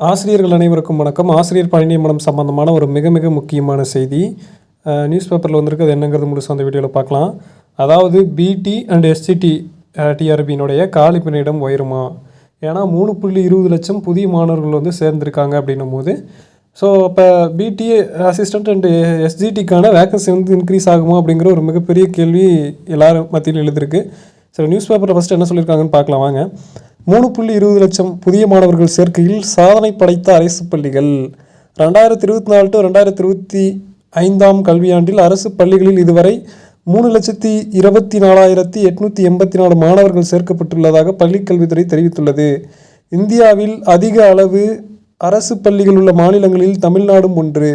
ஆசிரியர்கள் அனைவருக்கும் வணக்கம். ஆசிரியர் பணி நியமனம் சம்பந்தமான ஒரு மிக மிக முக்கியமான செய்தி. நியூஸ் பேப்பரில் வந்திருக்கு அது என்னங்கிறது முழுசாக அந்த வீடியோவில் பார்க்கலாம். அதாவது பிடி அண்ட் எஸ்சிடி டிஆர்பியினுடைய காலி உயருமா? ஏன்னா மூணு புள்ளி இருபது லட்சம் புதிய மாணவர்கள் வந்து சேர்ந்திருக்காங்க அப்படின்னும் போது ஸோ அப்போ பிடி அசிஸ்டன்ட் அண்டு எஸ்ஜிடிக்கான வேக்கன்சி வந்து இன்க்ரீஸ் ஆகுமா அப்படிங்கிற ஒரு மிகப்பெரிய கேள்வி எல்லாரும் மத்தியில் எழுதிருக்கு ஸோ நியூஸ் பேப்பரில் ஃபஸ்ட்டு என்ன சொல்லியிருக்காங்கன்னு பார்க்கலாம் வாங்க. மூணு புள்ளி இருபது லட்சம் புதிய மாணவர்கள் சேர்க்கையில் சாதனை படைத்த அரசு பள்ளிகள். ரெண்டாயிரத்தி இருபத்தி நாலு டு ரெண்டாயிரத்தி இருபத்தி ஐந்தாம் கல்வியாண்டில் அரசு பள்ளிகளில் இதுவரை மூணு லட்சத்தி இருபத்தி நாலாயிரத்தி எட்நூற்றி எண்பத்தி நாலு மாணவர்கள் சேர்க்கப்பட்டுள்ளதாக பள்ளிக்கல்வித்துறை தெரிவித்துள்ளது. இந்தியாவில் அதிக அளவு அரசு பள்ளிகள் உள்ள மாநிலங்களில் தமிழ்நாடும் ஒன்று.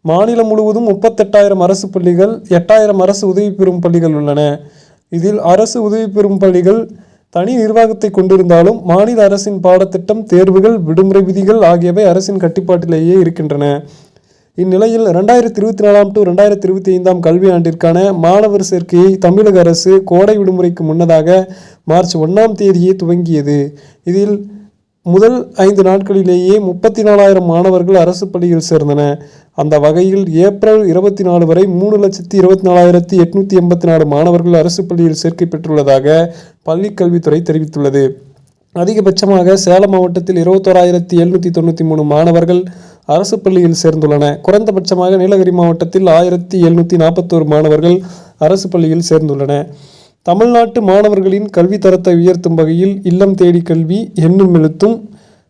மாநிலம் முழுவதும் முப்பத்தெட்டாயிரம் அரசு பள்ளிகள் எட்டாயிரம் அரசு உதவி பெறும் பள்ளிகள் உள்ளன. இதில் அரசு உதவி பெறும் பள்ளிகள் தனி நிர்வாகத்தை கொண்டிருந்தாலும் மாநில அரசின் பாடத்திட்டம் தேர்வுகள் விடுமுறை விதிகள் ஆகியவை அரசின் கட்டுப்பாட்டிலேயே இருக்கின்றன. இந்நிலையில் ரெண்டாயிரத்தி இருபத்தி நாலாம் டு ரெண்டாயிரத்தி இருபத்தி ஐந்தாம் கல்வியாண்டிற்கான மாணவர் சேர்க்கையை தமிழக அரசு கோடை விடுமுறைக்கு முன்னதாக மார்ச் ஒன்றாம் தேதியே துவங்கியது. இதில் முதல் ஐந்து நாட்களிலேயே முப்பத்தி நாலாயிரம் மாணவர்கள் அரசு பள்ளியில் சேர்ந்தன. அந்த வகையில் ஏப்ரல் இருபத்தி நாலு வரை மூணு லட்சத்தி இருபத்தி நாலாயிரத்தி எட்நூற்றி எண்பத்தி நாலு மாணவர்கள் அரசு பள்ளியில் சேர்க்கை பெற்றுள்ளதாக பள்ளிக்கல்வித்துறை தெரிவித்துள்ளது. அதிகபட்சமாக சேலம் மாவட்டத்தில் இருபத்தோராயிரத்தி எழுநூற்றி தொண்ணூற்றி மூணு மாணவர்கள் அரசு பள்ளியில் சேர்ந்துள்ளன. குறைந்தபட்சமாக நீலகிரி மாவட்டத்தில் ஆயிரத்தி எழுநூற்றி நாற்பத்தோரு மாணவர்கள் அரசு பள்ளியில் சேர்ந்துள்ளன தமிழ்நாட்டு மாணவர்களின் கல்வி தரத்தை உயர்த்தும் வகையில் இல்லம் தேடி கல்வி எண்ணும் எழுத்தும்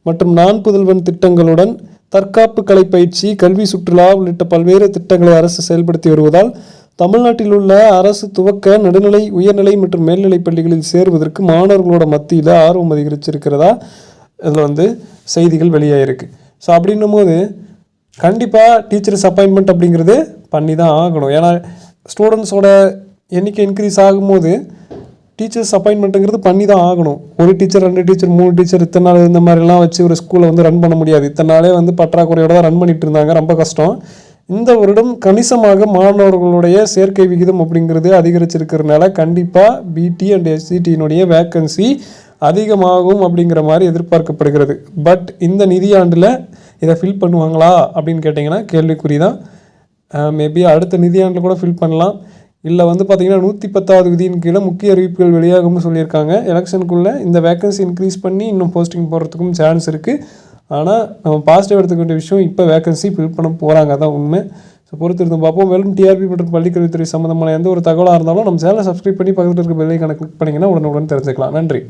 மற்றும் நான் புதல்வன் திட்டங்களுடன் தற்காப்பு கலை பயிற்சி கல்வி சுற்றுலா உள்ளிட்ட பல்வேறு திட்டங்களை அரசு செயல்படுத்தி வருவதால் தமிழ்நாட்டில் உள்ள அரசு துவக்க நடுநிலை உயர்நிலை மற்றும் மேல்நிலை பள்ளிகளில் சேருவதற்கு மாணவர்களோட மத்தியில் ஆர்வம் அதிகரிச்சிருக்கிறதா? இதில் வந்து செய்திகள் வெளியாகிருக்கு ஸோ அப்படின்னும் போது கண்டிப்பாக டீச்சர்ஸ் அப்பாயின்மெண்ட் அப்படிங்கிறது பண்ணி தான் ஆகணும். ஏன்னா ஸ்டூடெண்ட்ஸோட எண்ணிக்கை இன்க்ரீஸ் ஆகும்போது டீச்சர்ஸ் அப்பாயின்மெண்ட்டுங்கிறது பண்ணி தான் ஆகணும். ஒரு டீச்சர் ரெண்டு டீச்சர் மூணு டீச்சர் இத்தனை நாள் இந்த மாதிரிலாம் வச்சு ஒரு ஸ்கூலை வந்து ரன் பண்ண முடியாது. இத்தனை நாளே வந்து பற்றாக்குறையோட தான் ரன் பண்ணிட்டு இருந்தாங்க. ரொம்ப கஷ்டம். இந்த வருடம் கணிசமாக மாணவர்களுடைய சேர்க்கை விகிதம் அப்படிங்கிறது அதிகரிச்சிருக்கிறதுனால கண்டிப்பாக பிடி அண்ட் எஸ்சிடியினுடைய வேக்கன்சி அதிகமாகும் அப்படிங்கிற மாதிரி எதிர்பார்க்கப்படுகிறது. பட் இந்த நிதியாண்டில் இதை ஃபில் பண்ணுவாங்களா அப்படின்னு கேட்டிங்கன்னா கேள்விக்குறி தான் மேபி அடுத்த நிதியாண்டில் கூட ஃபில் பண்ணலாம். இல்லை வந்து பார்த்திங்கன்னா நூற்றி பத்தாவது விதியின் கீழே முக்கிய அறிவிப்புகள் வெளியாகும்னு சொல்லியிருக்காங்க. எலெக்ஷனுக்குள்ளே இந்த வேக்கன்சி இன்க்ரீஸ் பண்ணி இன்னும் போஸ்டிங் போகிறதுக்கும் சான்ஸ் இருக்குது ஆனால் நம்ம பாசிட்டிவ் எடுத்துக்க வேண்டிய விஷயம் இப்போ வேக்கன்சி ஃபில் பண்ண போகிறாங்க அதான் உண்மை. ஸோ பொறுத்து பார்ப்போம். மேலும் டிஆர்பி மற்றும் பள்ளிக்கல்வித்துறை சம்மந்தமான எந்த ஒரு தகவலாக இருந்தாலும் நம்ம சேனலை சப்ஸ்கிரைப் பண்ணி பக்கத்தில் இருக்க பெல்லைக்கான கிளிக் பண்ணிங்கன்னா உடனுடன் தெரிஞ்சுக்கலாம். நன்றி.